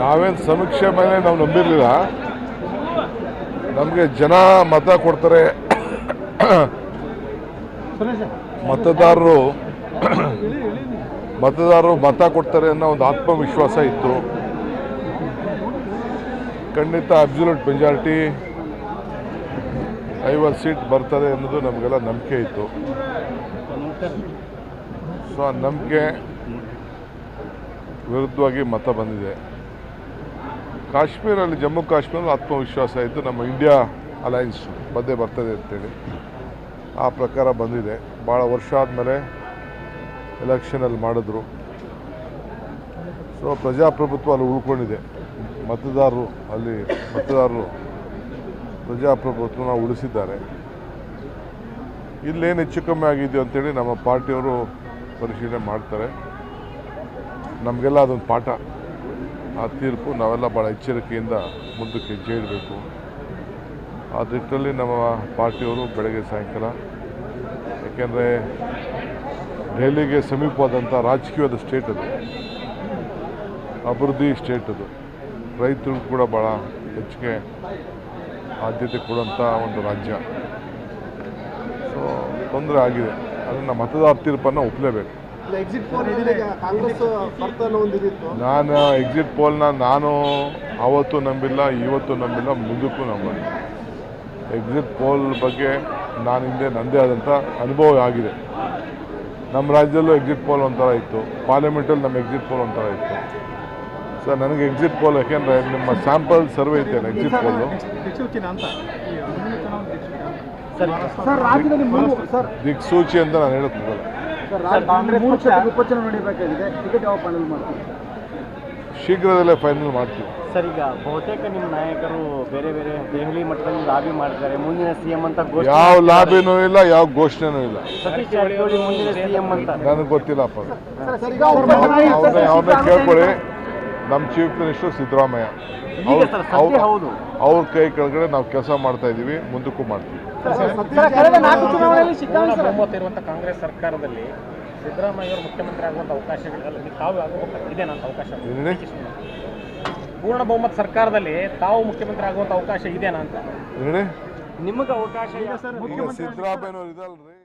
ನಾವೇನು ಸಮೀಕ್ಷೆ ಮೇಲೆ ನಾವು ನಂಬಿರಲಿಲ್ಲ. ನಮಗೆ ಜನ ಮತ ಕೊಡ್ತಾರೆ. ಮತದಾರರು ಮತದಾರರು ಮತ ಕೊಡ್ತಾರೆ ಅನ್ನೋ ಒಂದು ಆತ್ಮವಿಶ್ವಾಸ ಇತ್ತು. ಖಂಡಿತ ಅಬ್ಸಲ್ಯೂಟ್ ಮೆಜಾರಿಟಿ ಐವತ್ತು ಸೀಟ್ ಬರ್ತದೆ ಅನ್ನೋದು ನಮಗೆಲ್ಲ ನಂಬಿಕೆ ಇತ್ತು. ಸೊ ಆ ನಂಬಿಕೆ ವಿರುದ್ಧವಾಗಿ ಮತ ಬಂದಿದೆ. ಕಾಶ್ಮೀರಲ್ಲಿ, ಜಮ್ಮು ಕಾಶ್ಮೀರಲ್ಲಿ ಆತ್ಮವಿಶ್ವಾಸ ಇದ್ದು ನಮ್ಮ ಇಂಡಿಯಾ ಅಲಯನ್ಸ್ ಬಂದೇ ಬರ್ತದೆ ಅಂತೇಳಿ ಆ ಪ್ರಕಾರ ಬಂದಿದೆ. ಭಾಳ ವರ್ಷ ಆದಮೇಲೆ ಎಲೆಕ್ಷನಲ್ಲಿ ಮಾಡಿದ್ರು. ಸೊ, ಪ್ರಜಾಪ್ರಭುತ್ವ ಅಲ್ಲಿ ಉಳ್ಕೊಂಡಿದೆ. ಮತದಾರರು ಅಲ್ಲಿ, ಮತದಾರರು ಪ್ರಜಾಪ್ರಭುತ್ವನ ಉಳಿಸಿದ್ದಾರೆ. ಇಲ್ಲೇನು ಹೆಚ್ಚು ಕಮ್ಮಿ ಆಗಿದೆಯೋ ಅಂತೇಳಿ ನಮ್ಮ ಪಾರ್ಟಿಯವರು ಪರಿಶೀಲನೆ ಮಾಡ್ತಾರೆ. ನಮಗೆಲ್ಲ ಅದೊಂದು ಪಾಠ. ಆ ತೀರ್ಪು ನಾವೆಲ್ಲ ಭಾಳ ಎಚ್ಚರಿಕೆಯಿಂದ ಮುಂದಕ್ಕೆ ಹೆಜ್ಜೆ ಇಡಬೇಕು ಆ ನಿಟ್ಟಿನಲ್ಲಿ ನಮ್ಮ ಪಾರ್ಟಿಯವರು ಬೆಳಗ್ಗೆ ಸಾಯಂಕಾಲ, ಯಾಕೆಂದರೆ ದೆಹಲಿಗೆ ಸಮೀಪವಾದಂಥ ರಾಜಕೀಯವಾದ ಸ್ಟೇಟ್ ಅದು. ಅಭಿವೃದ್ಧಿ ಸ್ಟೇಟ್ ಅದು. ರೈತರು ಕೂಡ ಭಾಳ ಹೆಚ್ಚಿಗೆ ಆದ್ಯತೆ ಕೊಡುವಂಥ ಒಂದು ರಾಜ್ಯ. ಸೊ ತೊಂದರೆ ಆಗಿದೆ. ಅದನ್ನು ಮತದಾರ ತೀರ್ಪನ್ನು ಒಪ್ಪಲೇಬೇಕು. ನಾನು ಎಕ್ಸಿಟ್ ಪೋಲ್ನ ನಾನು ಅವತ್ತು ನಂಬಿಲ್ಲ ಇವತ್ತು ನಂಬಿಲ್ಲ ಮುಂದಕ್ಕೂ ನಂಬಲ್ಲ. ಎಕ್ಸಿಟ್ ಪೋಲ್ ಬಗ್ಗೆ ನಾನು ಹಿಂದೆ ನನ್ನದೇ ಆದಂಥ ಅನುಭವ ಆಗಿದೆ. ನಮ್ಮ ರಾಜ್ಯದಲ್ಲೂ ಎಕ್ಸಿಟ್ ಪೋಲ್ ಒಂಥರ ಇತ್ತು. ಪಾರ್ಲಿಮೆಂಟಲ್ಲಿ ನಮ್ಮ ಎಕ್ಸಿಟ್ ಪೋಲ್ ಒಂಥರ ಇತ್ತು. ಸರ್ ನನಗೆ ಎಕ್ಸಿಟ್ ಪೋಲ್ ಯಾಕೆಂದರೆ ನಿಮ್ಮ ಸ್ಯಾಂಪಲ್ ಸರ್ವೆ ಇದೆ ಎಕ್ಸಿಟ್ ಪೋಲು ದಿಕ್ಸೂಚಿನ ಅಂತ. ಈ ಚುನಾವಣೆ ದಿಕ್ಸೂಚಿ ಅಂತ. ಸರ್ ಸರ್ ರಾಜ್ಯದಲ್ಲಿ ಮೂರು ಸರ್. ದಿಕ್ಸೂಚಿ ಅಂತ ನಾನು ಹೇಳಕ್ ನಡೀಬೇಕಾಗಿದೆ. ಟಿಕೆಟ್ ಯಾವ ಫೈನಲ್ ಮಾಡ್ತೀವಿ ಶೀಘ್ರದಲ್ಲೇ ಫೈನಲ್ ಮಾಡ್ತೀವಿ. ಸರ್ ಈಗ ಬಹುತೇಕ ನಿಮ್ಮ ನಾಯಕರು ಬೇರೆ ಬೇರೆ ದೆಹಲಿ ಮಟ್ಟದಲ್ಲಿ ಲಾಬಿ ಮಾಡ್ತಾರೆ ಮುಂದಿನ ಸಿಎಂ ಅಂತ ಘೋಷಣೆ ಯಾವ ಲಾಭಿನೂ ಇಲ್ಲ ಯಾವ ಘೋಷಣೆನೂ ಇಲ್ಲ. ಸತೀಶ್ ಜಾರಕಿಹೊಳಿ ಮುಂದಿನ ಸಿಎಂ ಅಂತ. ನನಗೆ ಗೊತ್ತಿಲ್ಲಪ್ಪ ಯಾವ್ದೇ ಸರ್ ಈಗ ಅವ್ರ ಅವ್ರನ್ನ ಅವ್ರನ್ನ ಕೇಳ್ಕೊಳ್ಳಿ. ನಮ್ಮ ಚೀಫ್ ಮಿನಿಸ್ಟರ್ ಸಿದ್ದರಾಮಯ್ಯ. ಅವ್ರ ಕೈ ಕೆಳಗಡೆ ನಾವು ಕೆಲಸ ಮಾಡ್ತಾ ಇದ್ದೀವಿ ಮುಂದಕ್ಕೂ ಮಾಡ್ತೀವಿ. ಕಾಂಗ್ರೆಸ್ ಸರ್ಕಾರದಲ್ಲಿ ಸಿದ್ದರಾಮಯ್ಯ ಅವರು ಮುಖ್ಯಮಂತ್ರಿ ಆಗುವಂಥ ಅವಕಾಶಗಳು ತಾವು ಆಗಬೇಕು ಇದೇನಾ ಅಂತ ಅವಕಾಶ. ಪೂರ್ಣ ಬಹುಮತ ಸರ್ಕಾರದಲ್ಲಿ ತಾವು ಮುಖ್ಯಮಂತ್ರಿ ಆಗುವಂಥ ಅವಕಾಶ ಇದೇನಾ ಅಂತ. ನಿಮಗೆ ಅವಕಾಶ ಇದಲ್ರಿ.